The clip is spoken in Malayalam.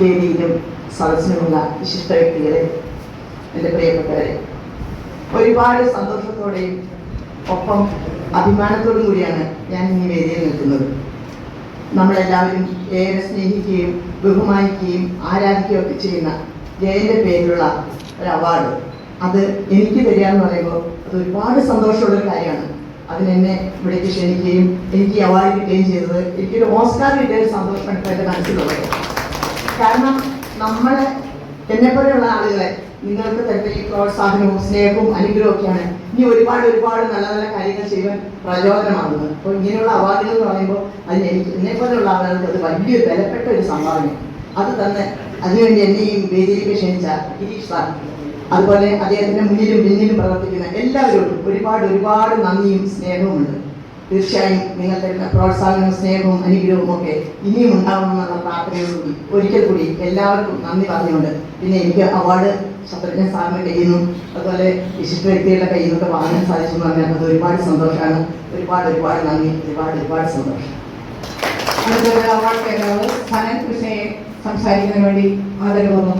വേദിയിലും സദസ്സിനുമുള്ള വിശിഷ്ട വ്യക്തികളെ എന്റെ പ്രിയപ്പെട്ടവരെ ഒരുപാട് സന്തോഷത്തോടെയും ഒപ്പം അഭിമാനത്തോടും കൂടിയാണ് ഞാൻ ഈ വേദിയിൽ നിൽക്കുന്നത്. നമ്മളെല്ലാവരും ഏറെ സ്നേഹിക്കുകയും ബഹുമാനിക്കുകയും ആരാധിക്കുകയും ഒക്കെ ചെയ്യുന്ന ജയന്റെ പേരിലുള്ള ഒരു അവാർഡ്. അത് എനിക്ക് തരികയെന്ന് പറയുമ്പോൾ അത് ഒരുപാട് സന്തോഷമുള്ള ഒരു കാര്യമാണ്. അതിനെന്നെ ഇവിടേക്ക് ക്ഷണിക്കുകയും എനിക്ക് അവാർഡ് കിട്ടുകയും ചെയ്തത് എനിക്കൊരു ഓസ്കാർ കിട്ടിയ ഒരു സന്തോഷമാണ് എന്റെ മനസ്സിലുള്ളത്. കാരണം നമ്മളെ എന്നെപ്പോലെയുള്ള ആളുകളെ നിങ്ങൾക്ക് തരുന്ന ഈ പ്രോത്സാഹനവും സ്നേഹവും അനുഗ്രഹവും ഒക്കെയാണ് ഇനി ഒരുപാട് ഒരുപാട് നല്ല നല്ല കാര്യങ്ങൾ ചെയ്യാൻ പ്രചോദനമാകുന്നത്. അപ്പോൾ ഇങ്ങനെയുള്ള അവാർഡുകൾ എന്ന് പറയുമ്പോൾ അതിന് എനിക്ക് എന്നെപ്പോലെയുള്ള ആളുകൾക്ക് അത് വലിയൊരു വിലപ്പെട്ട ഒരു സംഭാവന അത് തന്നെ അതിനുവേണ്ടി എന്നെ ഈ വേദിയിലേക്ക് ക്ഷണിച്ച ഗിരീഷ് സാർ. അതുപോലെ അദ്ദേഹത്തിന്റെ മുന്നിലും പിന്നിലും പ്രവർത്തിക്കുന്ന എല്ലാവരോടും ഒരുപാട് ഒരുപാട് നന്ദിയും സ്നേഹവും ഉണ്ട് തീർച്ചയായും നിങ്ങൾ തരുന്ന പ്രോത്സാഹനവും സ്നേഹവും അനുഗ്രഹവും ഒക്കെ ഇനിയും ഉണ്ടാവണമെന്നുള്ള പ്രാർത്ഥനയോടുകൂടി ഒരിക്കൽ കൂടി എല്ലാവർക്കും നന്ദി പറഞ്ഞുകൊണ്ട് പിന്നെ എനിക്ക് അവാർഡ് ശത്രുഘ്ന സാറിന് കയ്യിൽ നിന്നും അതുപോലെ വിശിഷ്ട വ്യക്തികളുടെ കയ്യിൽ നിന്നൊക്കെ വാങ്ങാൻ സാധിച്ചു എന്ന് പറഞ്ഞാൽ അത് ഒരുപാട് സന്തോഷമാണ് ഒരുപാട് ഒരുപാട് നന്ദി. ഒരുപാട് ഒരുപാട് സന്തോഷം. അടുത്തൊരു അവാർഡ് സനൻ കൃഷ്ണയെ സംസാരിക്കുന്നതിന് വേണ്ടി ആദരവൊന്നും